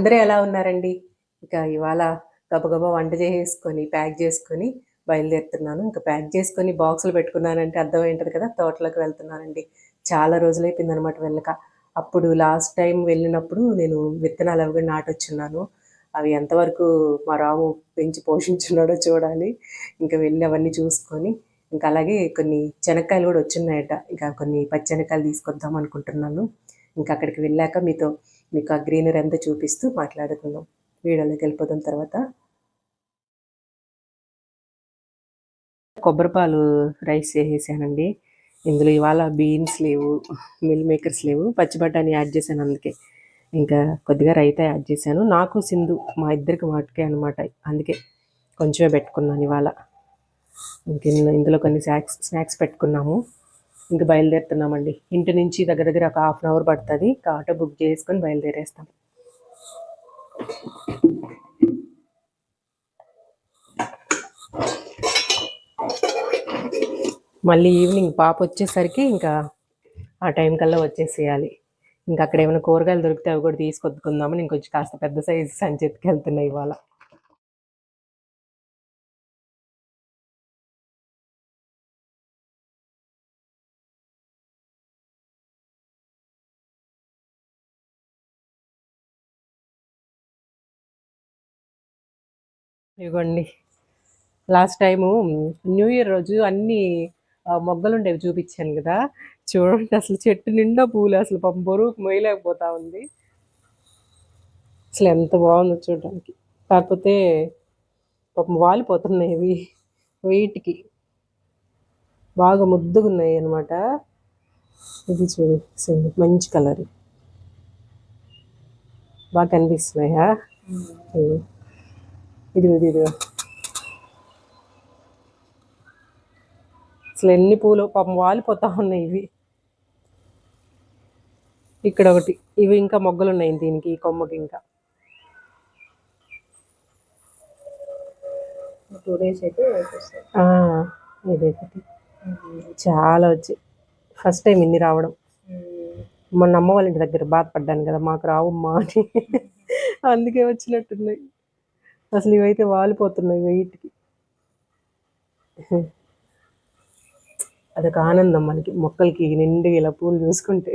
అందరూ ఎలా ఉన్నారండి? ఇక ఇవాళ గబగబా వంట చేసేసుకొని ప్యాక్ చేసుకొని బయలుదేరుతున్నాను. ఇంకా ప్యాక్ చేసుకొని బాక్సులు పెట్టుకున్నానంటే అర్థం ఏంటది కదా? తోటలోకి వెళ్తున్నానండి. చాలా రోజులైపోయింది అనమాట వెళ్ళక. అప్పుడు లాస్ట్ టైం వెళ్ళినప్పుడు నేను విత్తనాలు అవి నాటొచ్చున్నాను. అవి ఎంతవరకు మా రాము పెంచి పోషించున్నాడో చూడాలి. ఇంకా వెళ్ళి అవన్నీ చూసుకొని ఇంకా అలాగే కొన్ని శనక్కాయలు కూడా వచ్చిన్నాయట. ఇంకా కొన్ని పచ్చెనక్కాయలు తీసుకొద్దాం అనుకుంటున్నాను. ఇంకా అక్కడికి వెళ్ళాక మీతో మీకు ఆ గ్రీనరీ అంతా చూపిస్తూ మాట్లాడుకుందాం. వీడియోలోకి వెళ్ళిపోతాం తర్వాత కొబ్బరిపాలు రైస్ చేసేసానండి. ఇందులో ఇవాళ బీన్స్ లేవు మిల్ మేకర్స్ లేవు పచ్చి బఠానీ యాడ్ చేశాను అందుకే. ఇంకా కొద్దిగా రైతా యాడ్ చేశాను. నాకు సింధు మా ఇద్దరికి మాటకే అనమాట అందుకే కొంచెమే పెట్టుకున్నాను ఇవాళ. ఇంక ఇందులో కొన్ని స్నాక్స్ స్నాక్స్ పెట్టుకున్నాము. ఇంక బయలుదేరుతున్నామండి. ఇంటి నుంచి దగ్గర దగ్గర ఒక హాఫ్ అన్ అవర్ పడుతుంది. ఇంకా ఆటో బుక్ చేసుకొని బయలుదేరేస్తాం. మళ్ళీ ఈవినింగ్ పాప వచ్చేసరికి ఇంకా ఆ టైం కల్లా వచ్చేసేయాలి. ఇంకా అక్కడ ఏమైనా కూరగాయలు దొరికితే అవి కూడా తీసుకొద్దుకుందామని ఇంకొంచెం కాస్త పెద్ద సైజు సంచి ఎత్తుకెళ్తున్నాయి ఇవాళ. ఇవ్వండి. లాస్ట్ టైము న్యూ ఇయర్ రోజు అన్ని మొగ్గలు ఉండేవి చూపించాను కదా. చూడండి అసలు చెట్టు నిండా పూలు అసలు పాపం బరువుకు మొయ్యలేకపోతా ఉంది. అసలు ఎంత బాగుందో చూడడానికి. కాకపోతే పాపం వాలిపోతున్నాయి ఇవి వెయిట్కి. బాగా ముద్దుగా ఉన్నాయి అనమాట ఇది చూడు అసలు మంచి కలర్. బాగా కనిపిస్తున్నాయా? ఇది ఇది ఇది అసలు ఎన్ని పూలు పాపం వాలిపోతా ఉన్నాయి ఇవి. ఇక్కడ ఒకటి ఇవి ఇంకా మొగ్గలు ఉన్నాయి దీనికి ఈ కొమ్మకి ఇంకా. టూ డేస్ అయితే వచ్చేస్తాయి ఆ, ఇది ఒకటి. చాలా వచ్చాయి ఫస్ట్ టైం ఇన్ని రావడం. మొన్న అమ్మ వాళ్ళ ఇంటి దగ్గర బాధపడ్డాను కదా మాకు రావమ్మా అని. అందుకే వచ్చినట్టున్నాయి. అసలు ఇవైతే వాలిపోతున్నాయి వెయిట్కి. అదొక ఆనందం మనకి మొక్కలకి నిండుగా ఇలా పూలు చూసుకుంటే.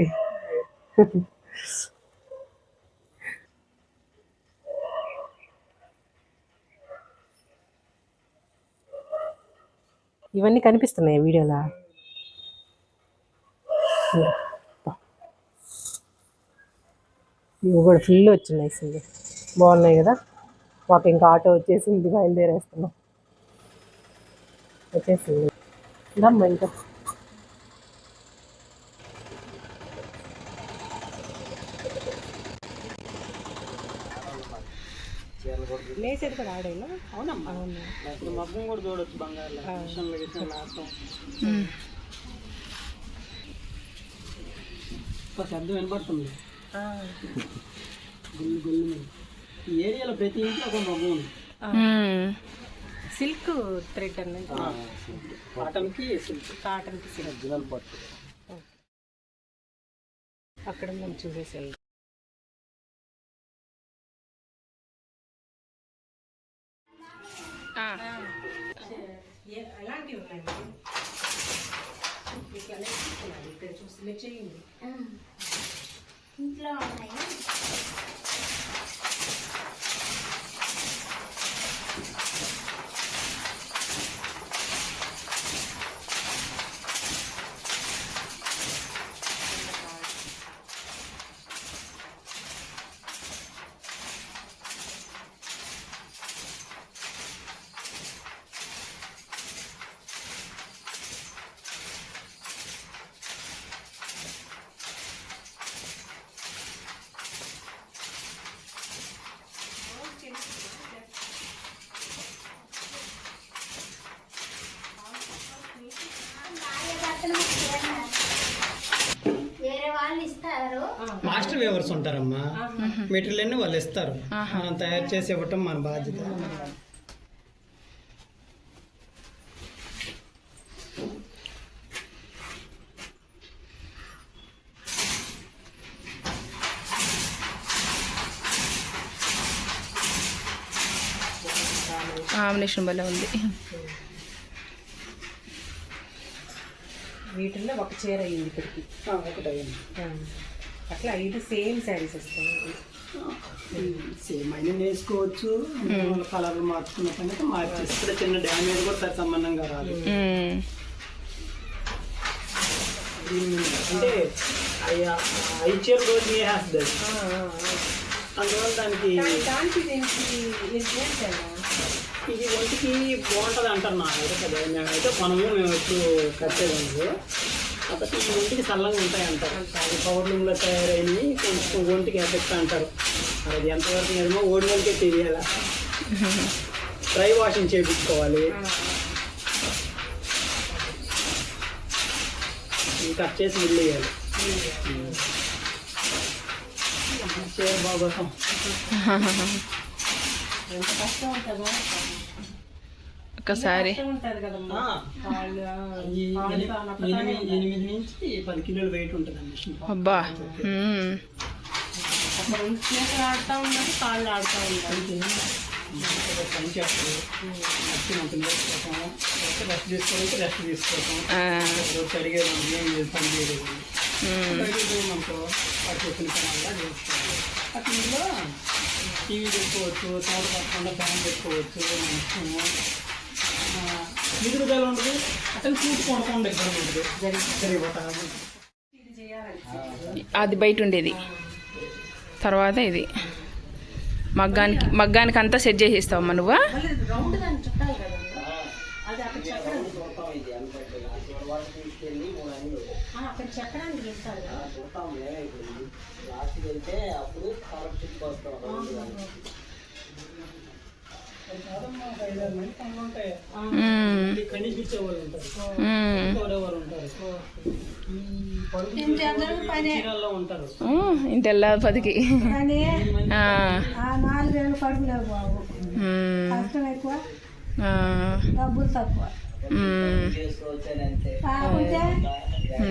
ఇవన్నీ కనిపిస్తున్నాయి వీడియోలో? ఇవి కూడా ఫుల్ వచ్చినాయి సింది బాగున్నాయి కదా? మాకు ఇంకా ఆటో వచ్చేసింది బయలుదేరేస్తున్నాం. వచ్చేసింది. దమ్మ ఇంకా. కూడా ఆడేనా? అవునమ్మా. ఇప్పుడు మగ్గం కూడా చూడొచ్చు మిషన్లు శబ్దం వినపడుతుంది. గుళ్ళు గుళ్ళు. ఈ ఏరియాలో ప్రతి ఇంట్లో ఒక మగ్గం ఉంది. సిల్క్ థ్రెడ్ అనేది కాటన్కి సిల్క్. కాటన్కి సిల్క్. ఒరిజినల్ పట్టు. అక్కడ మనం చూసేసి వెళ్దాం. ఎలాంటివి ఉన్నాయండి ఇక్కడ చేయండి ఇంట్లో ఉన్నాయి. వర్కర్స్ ఉంటారమ్మా. మెటీరియల్ అన్ని వాళ్ళు ఇస్తారు. మనం తయారు చేసి ఇవ్వటం మన బాధ్యత. కాంబినేషన్ వల్ల ఉంది. వీటిల్లో ఒక చీర అయ్యింది ఇక్కడికి. ఒకటి అయ్యింది అట్లా ఐదు సేమ్ శారీస్ వస్తాయి సేమ్ అయినా వేసుకోవచ్చు కలర్ మార్చుకున్న సంగతి మార్చేసి ఇక్కడ చిన్న డ్యామేజ్ కూడా సంబంధంగా రాదు. అంటే ఐచర్ రోజు వేసేస్తుంది అందువల్ల దానికి ఇది? ఇది ఒంటికి బాగుంటుంది అంటారు నాకైతే కదా మేమైతే మనము మేము ఎప్పుడు కట్టేదాము కాబట్టి ఈ ఒంటికి చల్లగా ఉంటాయి అంటారు. అది పౌర్ణంలో తయారైనవి కొంచెం ఒంటికి ఎఫెక్ట్ అంటారు. మరి అది ఎంతవరకు ఏమో ఓడి వాళ్ళకే తెలియాల. డ్రై వాషింగ్ చేయించుకోవాలి కట్ చేసి వెళ్ళేయాలి బాగోసం ఎంత కష్టం ఉంటుందో. ఒకసారి అబ్బా. ఆడుతూ ఉన్నారు కాళ్ళు ఆడుతూ ఉంటారు పని చేస్తాం రెస్ట్ తీసుకోవాలంటే రెస్ట్ తీసుకోవటం ఆ, రోజు అడిగేది ఏం లేదు పని చేయలేదు. పని వల్ల చేసుకోవాలి. అట్లా ఇందులో టీవీ పెట్టుకోవచ్చు తోట పక్కకుండా ఫ్యాన్ పెట్టుకోవచ్చు మంచము ఉంటుంది. చూసుకోకుండా ఇబ్బంది ఉంటుంది అది బయట ఉండేది. తర్వాత ఇది. మగ్గానికి మగ్గానికి అంతా సెట్ చేసి ఇస్తావమ్మా నువ్వు అక్కడ చెక్కడానికి ఆ, అక్కడ చెక్కడానికి చుట్టాలి కదా మ్మ్. కనిపించే వాళ్ళు ఉంటారు మ్మ్. కోరేవారు ఉంటారు ఈ పరుగు చీరల్లో ఉంటారు మ్మ్. ఇంటెల్లా పదికి. నాలుగేళ్ళు బాబు. కష్టం ఎక్కువ. డబ్బులు తక్కువ.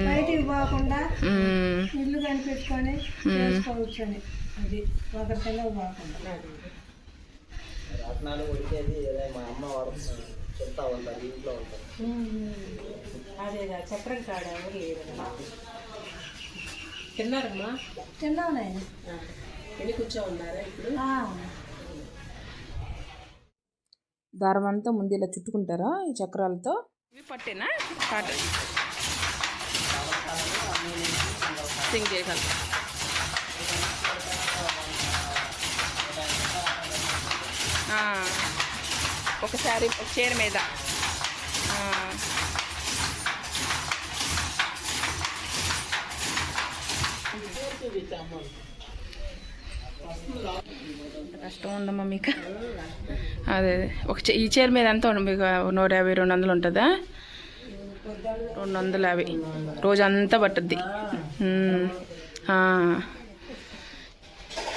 బయటికి పోకుండా. ఇల్లు కనిపెట్టుకొని చేసుకోవచ్చు అని. అది ఒకరి పిల్లలు పోకుండా అదేగా చక్రం కాడ కదా. తిన్నారమ్మా నాయన. ఆ. ఎన్ని కూర్చో ఉన్నారా ఇప్పుడు? దారం అంతా ముందు ఇలా చుట్టుకుంటారా ఈ చక్రాలతో? ఇవి పట్టేనా? కాటన్ సింగ్ చేయగలరు ఒకసారి ఒక చీర మీద. కష్టం ఉందమ్మా మీకు. అదే అదే. ఒక ఈ చీర మీద ఎంత మీకు నూట యాభై రెండు వందలు ఉంటుందా? రెండు వందల యాభై రోజు అంతా పట్టుద్ది ఉమ్. ఆ.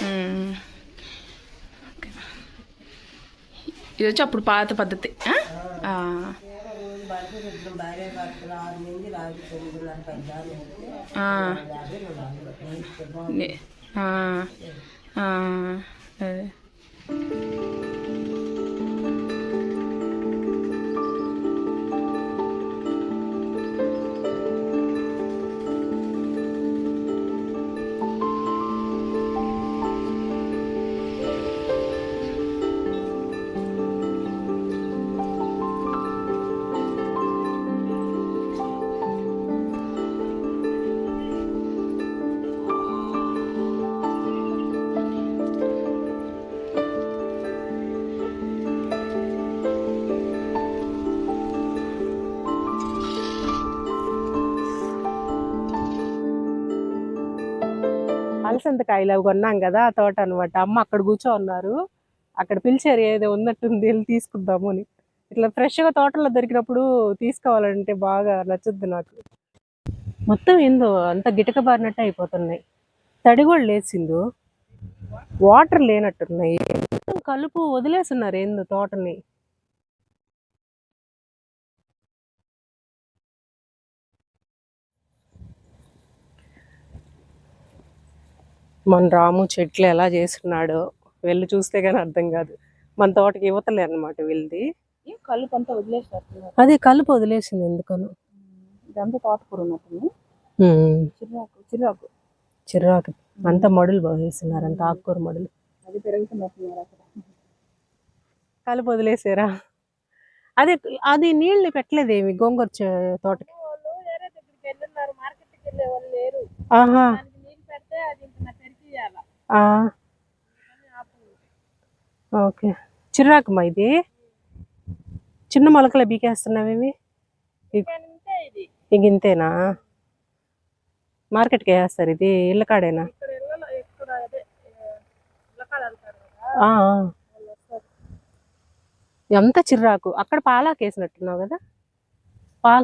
ఉమ్. ఓకే. ఇది వచ్చి అప్పుడు పాత పద్ధతి. అదే. అలసందకాయలు అవి కొన్నాం కదా ఆ తోట అనమాట అమ్మ అక్కడ కూర్చో ఉన్నారు అక్కడ పిలిచారు ఏదో ఉన్నట్టుంది వెళ్ళి తీసుకుందాము అని. ఇట్లా ఫ్రెష్గా తోటలో దొరికినప్పుడు తీసుకోవాలంటే బాగా నచ్చుద్ది నాకు. మొత్తం ఏందో అంత గిటకబారినట్టు అయిపోతున్నాయి. తడి కూడా లేచిందో వాటర్ లేనట్టున్నాయి. కలుపు వదిలేస్తున్నారు ఏందో తోటని. మన రాము చెట్లు ఎలా చేస్తున్నాడో వెళ్ళి చూస్తే కానీ అర్థం కాదు. మన తోటకి యువతలే అన్నమాట వీళ్ళది. కళ్ళు అంతా వదిలేసినట్టున్నారు అదే కలుపు వదిలేసింది ఎందుకను. ఇదంతా తోటకూర ఉన్నట్టుంది. చిరాకు చిరాకు చిరాకు అంతా మడులు బాగేస్తున్నారు అంత ఆకుకూర మడులు. అది అక్కడ. కలుపు వదిలేసారా? అదే అది నీళ్ళు పెట్టలేదేమి గోంగూర తోటకి? ఆహా. ఓకే. చిరాకుమా ఇది? చిన్న మొలకలు బీకేస్తున్నావేమి? ఇంక ఇంతేనా? మార్కెట్కి వేస్తారు ఇది? ఇళ్ళ కాడేనా? ఎంత చిర్రాకు? అక్కడ పాలాకు వేసినట్టున్నావు కదా? పాల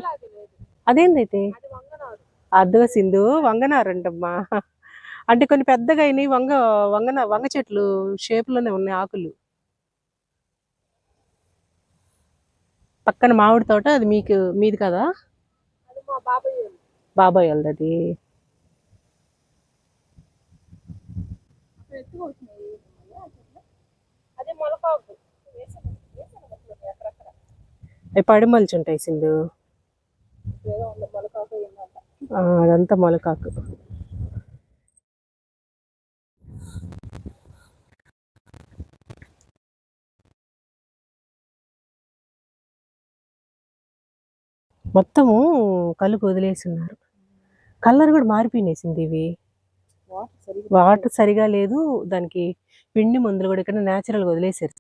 అదేందైతే అది వంగనారు అదో సింధు వంగనారంటమ్మా అంటే కొన్ని పెద్దగా అయినాయి వంగ వంగన వంగ చెట్లు షేప్లోనే ఉన్నాయి ఆకులు. పక్కన మామిడి తోట అది మీకు మీది కదా? బాబాయ్ వాళ్ళది. అది అవి పడిమలిచి ఉంటాయి సింధు. అదంతా మొలకాకు. మొత్తము కలుపు వదిలేసి ఉన్నారు కలర్ కూడా మారిపోయినేసింది ఇవి వాటర్ సరిగా లేదు. దానికి పిండి మందులు కూడా ఇక్కడ న్యాచురల్గా వదిలేసారు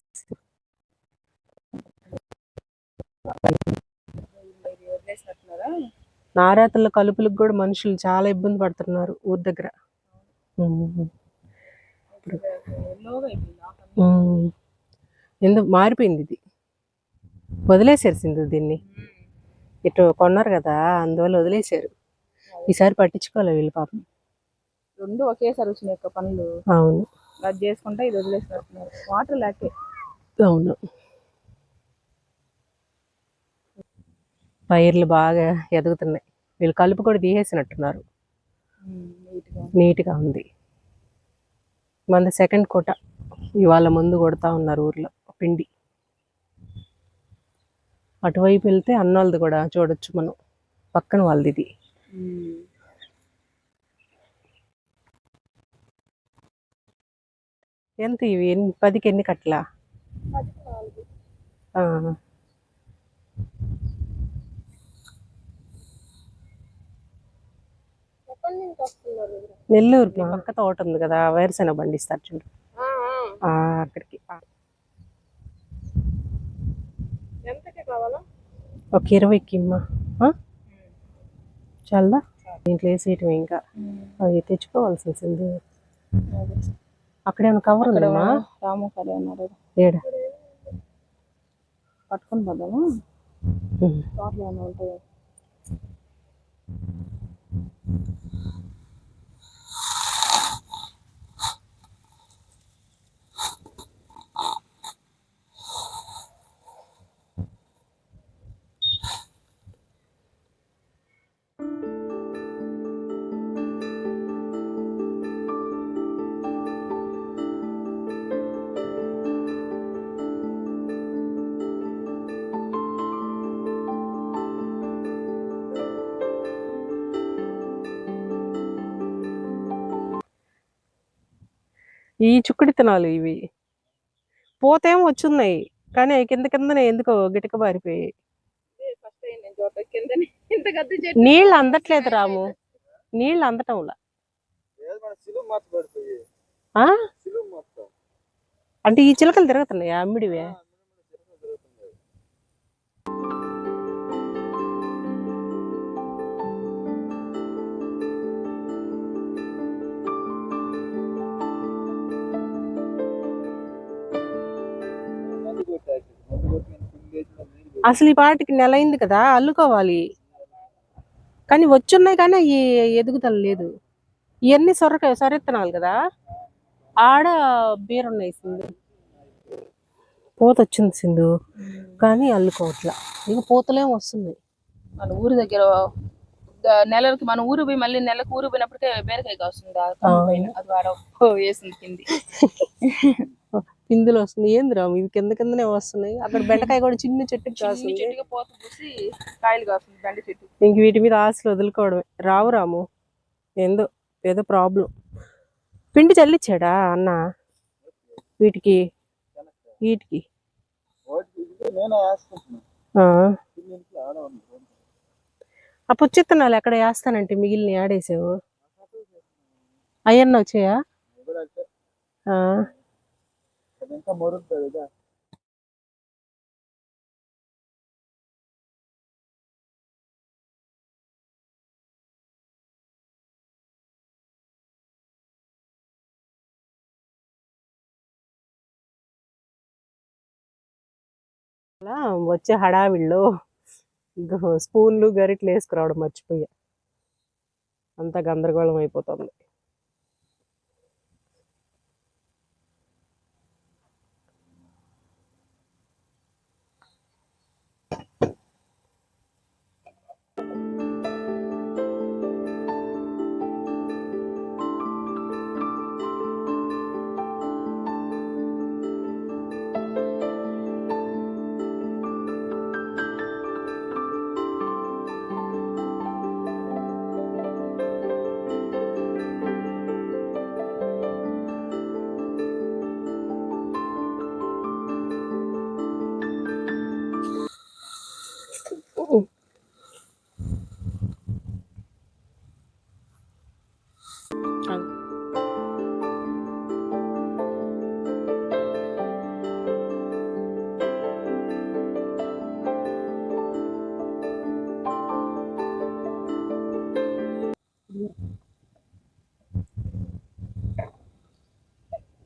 నారాతల కలుపులకు కూడా మనుషులు చాలా ఇబ్బంది పడుతున్నారు ఊరి దగ్గర. ఎందుకు? మారిపోయింది ఇది. వదిలేసారు సింధు దీన్ని. ఇటు కొన్నారు కదా అందువల్ల వదిలేశారు. ఈసారి పట్టించుకోవాలి వీళ్ళు పాపం. రెండు ఒకేసారి వచ్చినాయి యొక్క పనులు. అవును. అది చేసుకుంటే ఇది వదిలేసినట్టున్నారు వాటర్ లేకే అవును. పైర్లు బాగా ఎదుగుతున్నాయి. వీళ్ళు కలుపు కూడా తీసేసినట్టున్నారు. నీట్గా నీట్గా ఉంది. మన సెకండ్ కోట. ఇవాళ ముందు కొడతా ఉన్నారు ఊర్లో పిండి. అటువైపు వెళ్తే అన్నోళ్ళది కూడా చూడొచ్చు మనం. పక్కన వాళ్ళది ఇది ఎంత ఇవి? ఎన్ని- పదికి ఎన్ని కట్టలా? వీళ్ళు? నెల్లూరు పక్క తోట ఉంది కదా వేరుశెనగ పండిస్తారు చూడు. అక్కడికి. ఒక ఇరవైకి ఇమ్మా ఆ? చాలదా దీంట్లో వేసేయటం ఇంకా. అవి తెచ్చుకోవాల్సింది అక్కడేమైనా కవర్ ఉందమ్మా రాము కరే అన్నారు ఏడ? పట్టుకొని పోదాము? ఉంటాయి ఈ చుక్కడి తినాలి ఇవి. పోతేమో వచ్చున్నాయి. కానీ కింద కిందనే ఎందుకో గిటక బారిపోయాయి చెట్టు. నీళ్ళు అందట్లేదు రాము. నీళ్ళు అందటంలా ఆ? అంటే ఈ చిలకలు తిరుగుతున్నాయి? అమ్మిడివే. అసలు ఈ పాటికి నెల అయింది కదా అల్లుకోవాలి. కానీ వచ్చున్నాయి కానీ ఈ ఎదుగుదల లేదు. ఇవన్నీ సొరక సొరెత్తనాలు కదా. ఆడ బీర ఉన్నాయి సింధు. పూత వచ్చింది సింధు. కానీ అల్లుకోవట్లా. ఇక పూతలేం వస్తున్నాయి మన ఊరి దగ్గర నెలకి మన ఊరు పోయి మళ్ళీ నెలకు ఊరు పోయినప్పటికే బీరకాయ కాస్తుంది. అది వాడ వేసింది కింది. పిందులు వస్తుంది. ఏంది రాము? ఇవి కింద కిందనే వస్తున్నాయి. అక్కడ బెండకాయ కూడా చిన్న చెట్టుకి కాస్తుంది. కాయలు కాస్తుంది బెండ చెట్టు. ఇంక వీటి మీద ఆశలు వదులుకోవడమే. రావు రాము. ఏందో ఏదో ప్రాబ్లం. పిండి చల్లిచ్చాడా అన్న? వీటికి వీటికి. ఆ. పుచ్చిత్తనాలు ఎక్కడ వేస్తానంటే మిగిలిన ఆడేసావు? అయ్యన్న వచ్చాయా? ఇంకా మరుగుతుంది కదా. అలా వచ్చే హడావిడిలో స్పూన్లు గరిట్లు వేసుకురావడం మర్చిపోయా. అంత గందరగోళం అయిపోతుంది.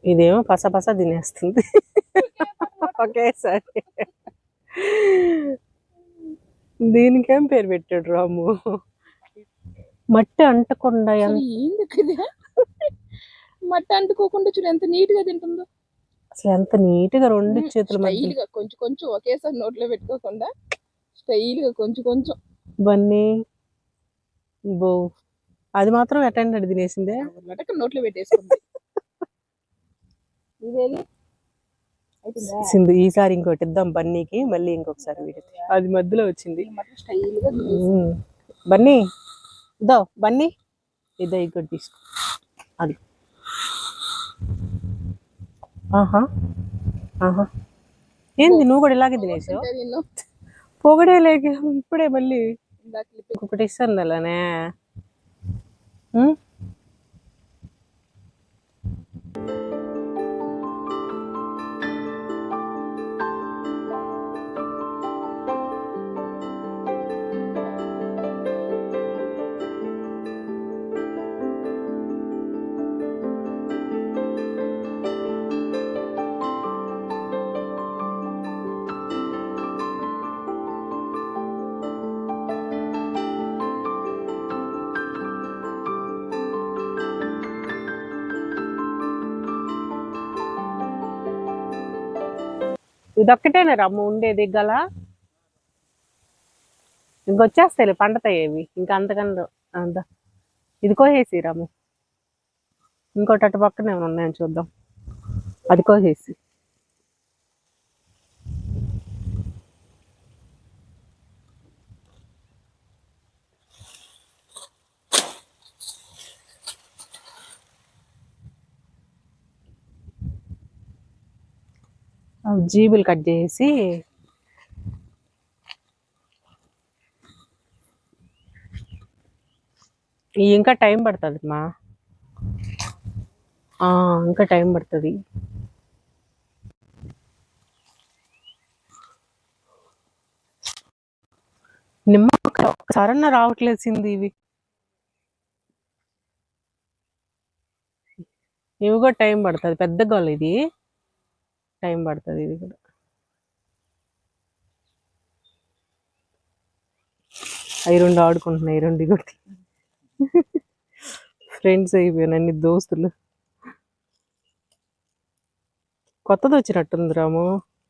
ఇదేమో పసపస తినేస్తుంది. ఒకేసారి. దీనికేం పేరు పెట్టాడు రాము? మట్టి అంటకుండా మట్టి అంటుకోకుండా చూడు ఎంత నీట్గా తింటుందో. అసలు ఎంత నీట్గా రెండు చేతుల కొంచెం కొంచెం ఒకేసారి నోట్లో పెట్టుకోకుండా స్టైల్గా కొంచెం కొంచెం. బన్నీ బో అది మాత్రం అటెండ్ తినేసిందే? నోట్లో పెట్టేసుకుంది. సింధు ఈసారి ఇంకోటి ఇద్దాం బన్నీకి మళ్ళీ ఇంకొకసారి వీడికి అది మధ్యలో వచ్చింది. బన్నీ ఇదో బన్నీ. ఇదో ఇంకోటి తీసుకో. అది. ఆహా ఆహా. ఏంది నువ్వు కూడా ఇలాగే తినేసావు? పొగడే లేక ఇప్పుడే మళ్ళీ. ఇంకొకటి ఇస్తాను అలానే. ఉమ్? ఇదొక్కటేనా రమ్ము ఉండేది గల. ఇంకొచ్చేస్తాయి పండుతాయి ఏవి ఇంకా అంతకన్నా అంత ఇది కోసేసి రమ్ము ఇంకోటి అటు పక్కన ఏమైనా ఉన్నాయని చూద్దాం. అది కోసేసి జీబులు కట్ చేసి ఇంకా టైం పడుతుంది మా. ఆ, ఇంకా టైం పడుతుంది. నిమ్మ ఒక్కసారన్నా రావట్లేసింది ఇవి. ఇవి కూడా టైం పడుతుంది. పెద్ద గోల్ ఇది. టైం పడుతుంది ఇది కూడా అవి రెండు ఆడుకుంటున్నాయి రెండు కూడా ఫ్రెండ్స్ అయిపోయాను అన్ని దోస్తులు కొత్తది వచ్చినట్టుంది రాము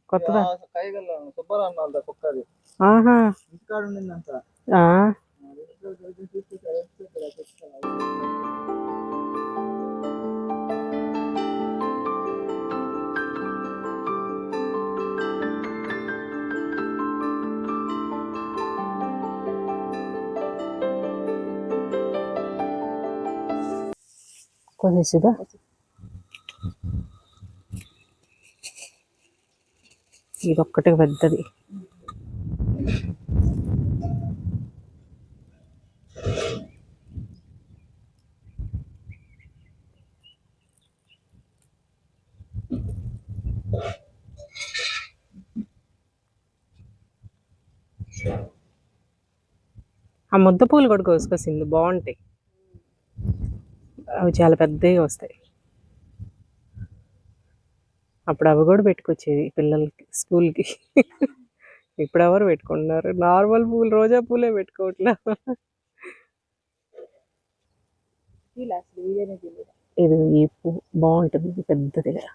కొత్తదా ఆహా కోసేసిదా ఇది ఒక్కటే పెద్దది. ఆ ముద్ద పూలు కూడా కోసుకొచ్చింది బాగుంటాయి. అవి చాలా పెద్దవి వస్తాయి. అప్పుడు అవి కూడా పెట్టుకొచ్చేది పిల్లలకి స్కూల్కి. ఇప్పుడు ఎవరు పెట్టుకుంటున్నారు? నార్మల్ పూలు రోజా పూలే పెట్టుకోవట్లే. ఇది ఈ పూ బాగుంటుంది. పెద్దదిగా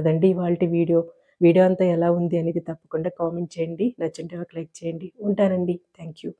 అదండి ఇవాళ వీడియో. వీడియో అంతా ఎలా ఉంది అనేది తప్పకుండా కామెంట్ చేయండి. నచ్చింటే ఒక లైక్ చేయండి. ఉంటానండి. Thank you